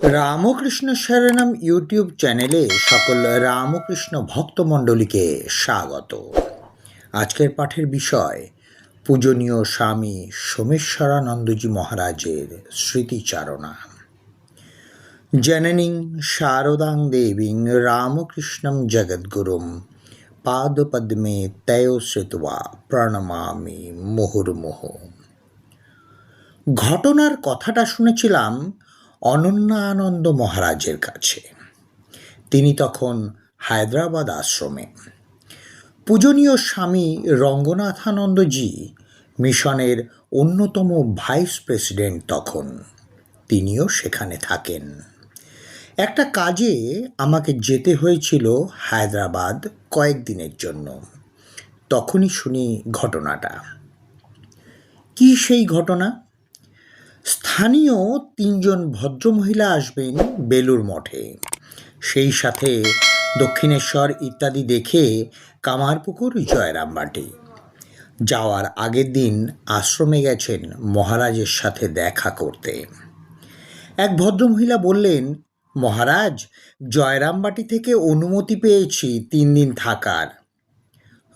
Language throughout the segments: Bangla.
রামকৃষ্ণ শরণম ইউটিউব চ্যানেলে সকল রামকৃষ্ণ ভক্তমণ্ডলীকে স্বাগত। আজকের পাঠের বিষয়, পূজনীয় স্বামী সোমেশ্বরানন্দজি মহারাজের স্মৃতিচারণা। জননীং শারদাং দেবীং রামকৃষ্ণং জগদ্গুরুম পাদপদ্মে তয় শ্রুত্বা প্রণমামি মুহুর্মুহ। ঘটনার কথাটা শুনেছিলাম অনন্যানন্দ মহারাজের কাছে। তিনি তখন হায়দ্রাবাদ আশ্রমে। পূজনীয় স্বামী রঙ্গনাথানন্দজি মিশনের অন্যতম ভাইস প্রেসিডেন্ট তখন। তিনিও সেখানে থাকেন। একটা কাজে আমাকে যেতে হয়েছিল হায়দ্রাবাদ কয়েকদিনের জন্য। তখনই শুনি ঘটনাটা। কি সেই ঘটনা? স্থানীয় তিনজন ভদ্রমহিলা আসবেন বেলুর মঠে। সেই সাথে দক্ষিণেশ্বর ইত্যাদি দেখে কামারপুকুর জয়রামবাটি যাওয়ার আগের দিন আশ্রমে গেছেন মহারাজের সাথে দেখা করতে। এক ভদ্রমহিলা বললেন, মহারাজ জয়রামবাটি থেকে অনুমতি পেয়েছি তিন দিন থাকার।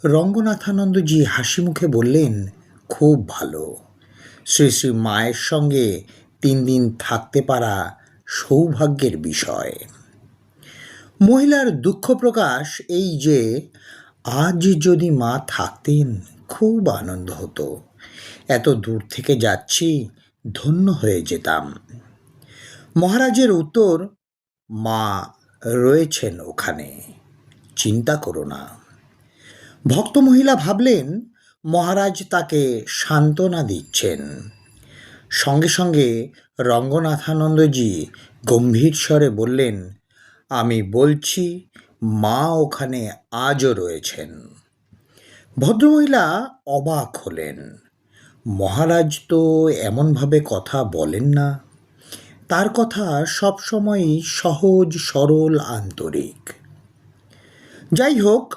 রঙ্গনাথানন্দজি হাসি মুখে বললেন, খুব ভালো। শ্রী শ্রী মায়ের সঙ্গে তিন দিন থাকতে পারা সৌভাগ্যের বিষয়। মহিলার দুঃখ প্রকাশ এই যে, আজ যদি মা থাকতেন, খুব আনন্দ হতো। এত দূর থেকে যাচ্ছি, ধন্য হয়ে যেতাম। মহারাজের উত্তর, মা রয়েছেন ওখানে, চিন্তা করো না। ভক্ত মহিলা ভাবলেন মহারাজ তাকে সান্ত্বনা দিচ্ছেন। সঙ্গে সঙ্গে রঙ্গনাথানন্দজি গম্ভীর স্বরে বললেন, আমি বলছি, মা ওখানে আজও রয়েছেন। ভদ্রমহিলা অবাক হলেন। মহারাজ তো এমনভাবে কথা বলেন না। তার কথা সবসময়ই সহজ, সরল, আন্তরিক। যাই হোক,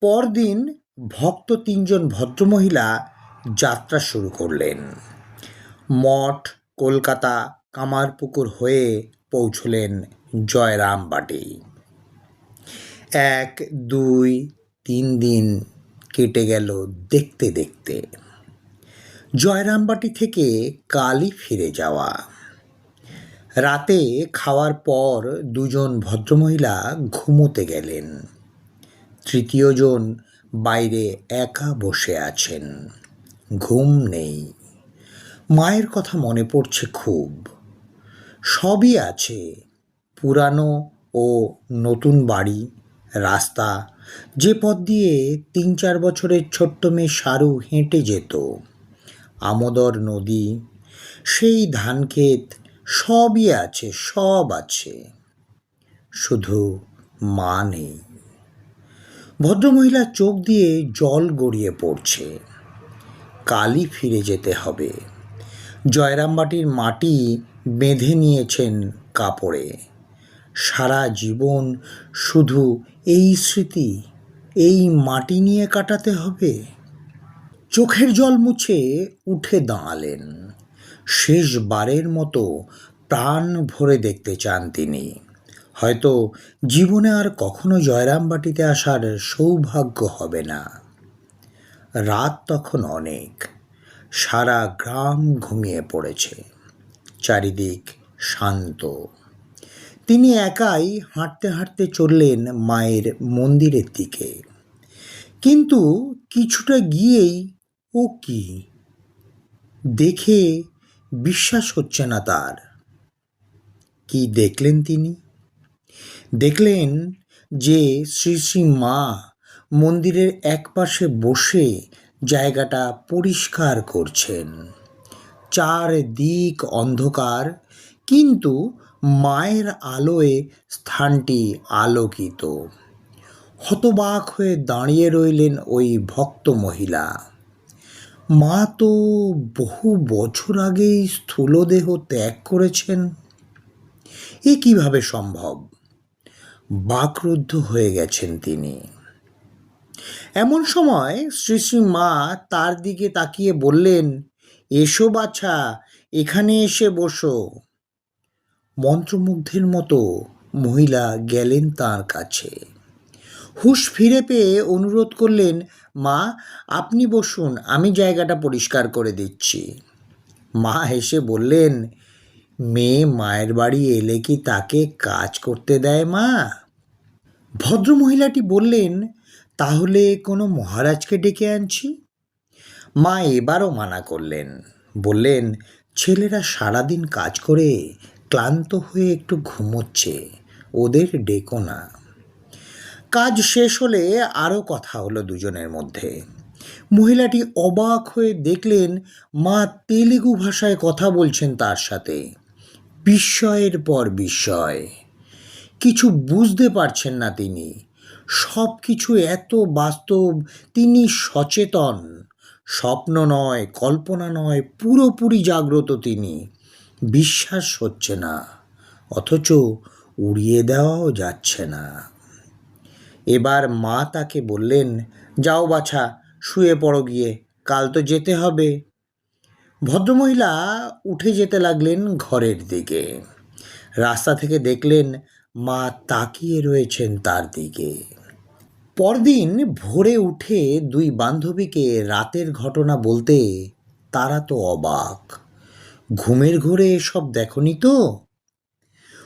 পরদিন ভক্ত তিনজন ভদ্রমহিলা যাত্রা শুরু করলেন। মঠ, কলকাতা, কামারপুকুর হয়ে পৌঁছলেন জয়রামবাটি এক, দুই, তিন দিন কেটে গেল দেখতে দেখতে। জয়রামবাটি থেকে কালই ফিরে যাওয়া। রাতে খাওয়ার পর দুজন ভদ্রমহিলা ঘুমোতে গেলেন। তৃতীয়জন বাইরে একা বসে আছেন। ঘুম নেই। মায়ের কথা মনে পড়ছে খুব। সবই আছে। পুরানো ও নতুন বাড়ি, রাস্তা, যে পথ দিয়ে তিন চার বছরের ছোট্ট মেয়ে সারু হেঁটে যেত। আমোদর নদী, সেই ধানক্ষেত সবই আছে, সব আছে। শুধু মা নেই। ভদ্রমহিলার চোখ দিয়ে জল গড়িয়ে পড়ছে। কালই ফিরে যেতে হবে। জয়রামবাটির মাটি বেঁধে নিয়েছেন কাপড়ে। সারা জীবন শুধু এই স্মৃতি, এই মাটি নিয়ে কাটাতে হবে। চোখের জল মুছে উঠে দাঁড়ালেন। শেষবারের মতো প্রাণ ভরে দেখতে চান তিনি। হয়তো জীবনে আর কখনো জয়রামবাটিতে আসার সৌভাগ্য হবে না। রাত তখন অনেক। সারা গ্রাম ঘুমিয়ে পড়েছে। চারিদিক শান্ত। তিনি একাই হাঁটতে হাঁটতে চললেন মায়ের মন্দিরের দিকে। কিন্তু কিছুটা গিয়েই ও কি? দেখে বিশ্বাস হচ্ছে না তার। কি দেখলেন তিনি? দেখলেন যে শ্রী শ্রী মা মন্দিরের একপাশে বসে জায়গাটা পরিষ্কার করছেন। চারদিক অন্ধকার, কিন্তু মায়ের আলোয় স্থানটি আলোকিত। হতবাক হয়ে দাঁড়িয়ে রইলেন ওই ভক্ত মহিলা। মা তো বহু বছর আগেই স্থূলদেহ ত্যাগ করেছেন। এ কীভাবে সম্ভব? বাকরুদ্ধ হয়ে গেছেন তিনি। এমন সময় শ্রী শ্রী মা তার দিকে তাকিয়ে বললেন, এসো বাছা, এখানে এসে বসো। মন্ত্রমুগ্ধের মতো মহিলা গেলেন তার কাছে। হুঁশ ফিরে পেয়ে অনুরোধ করলেন, মা, আপনি বসুন, আমি জায়গাটা পরিষ্কার করে দিচ্ছি। মা হেসে বললেন মেয়ে মায়ের বাড়ি এলে কি তাকে কাজ করতে দেয় মা? ভদ্রমহিলাটি বললেন, তাহলে কোনো মহারাজকে ডেকে আনছি? মা এবারও মানা করলেন, বললেন, ছেলেরা সারাদিন কাজ করে ক্লান্ত হয়ে একটু ঘুমোচ্ছে, ওদের ডেকো না। কাজ শেষ হলে আরও কথা হলো দুজনের মধ্যে। মহিলাটি অবাক হয়ে দেখলেন, মা তেলেগু ভাষায় কথা বলছেন তার সাথে। বিস্ময়ের পর বিস্ময়। কিছু বুঝতে পারছেন না তিনি। সব কিছু এত বাস্তব, তিনি সচেতন। স্বপ্ন নয়, কল্পনা নয়, পুরোপুরি জাগ্রত তিনি। বিশ্বাস হচ্ছে না, অথচ উড়িয়ে দেওয়াও যাচ্ছে না। এবার মা তাকে বললেন, যাও বাছা, শুয়ে পড়ো গিয়ে, কাল তো যেতে হবে। ভদ্রমহিলা উঠে যেতে লাগলেন ঘরের দিকে। রাস্তা থেকে দেখলেন মা তাকিয়ে রয়েছেন তার দিকে। পরদিন ভোরে উঠে দুই বান্ধবীকে রাতের ঘটনা বলতে তারা তো অবাক। ঘুমের ঘোরে এসব দেখনি তো?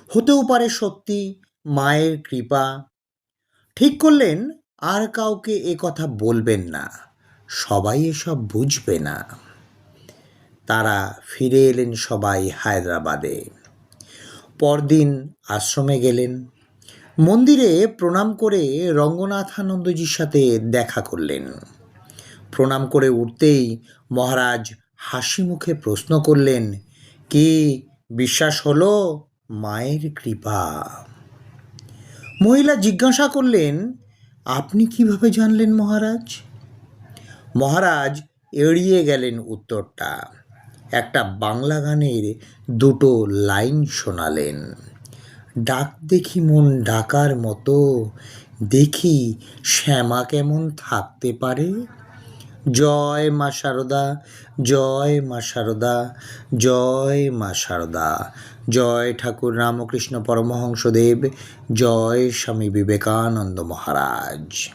হতেও পারে সত্যি, মায়ের কৃপা। ঠিক করলেন, আর কাউকে এ কথা বলবেন না। সবাই এসব বুঝবে না। তারা ফিরে এলেন সবাই হায়দ্রাবাদে। পরদিন আশ্রমে গেলেন। মন্দিরে প্রণাম করে রঙ্গনাথানন্দজির সাথে দেখা করলেন। প্রণাম করে উঠতেই মহারাজ হাসি মুখে প্রশ্ন করলেন, কি বিশ্বাস হলো মায়ের কৃপা? মহিলা জিজ্ঞাসা করলেন, আপনি কীভাবে জানলেন মহারাজ? মহারাজ এড়িয়ে গেলেন উত্তরটা। একটা বাংলা গানের দুটো লাইন শোনালেন। ডাক দেখি মন ডাকার মতো, দেখি শ্যামা কেমন থাকতে পারে। জয় মা শারদা জয় মা শারদা জয় মা শারদা জয় ঠাকুর রামকৃষ্ণ পরমহংসদেব, জয় স্বামী বিবেকানন্দ মহারাজ।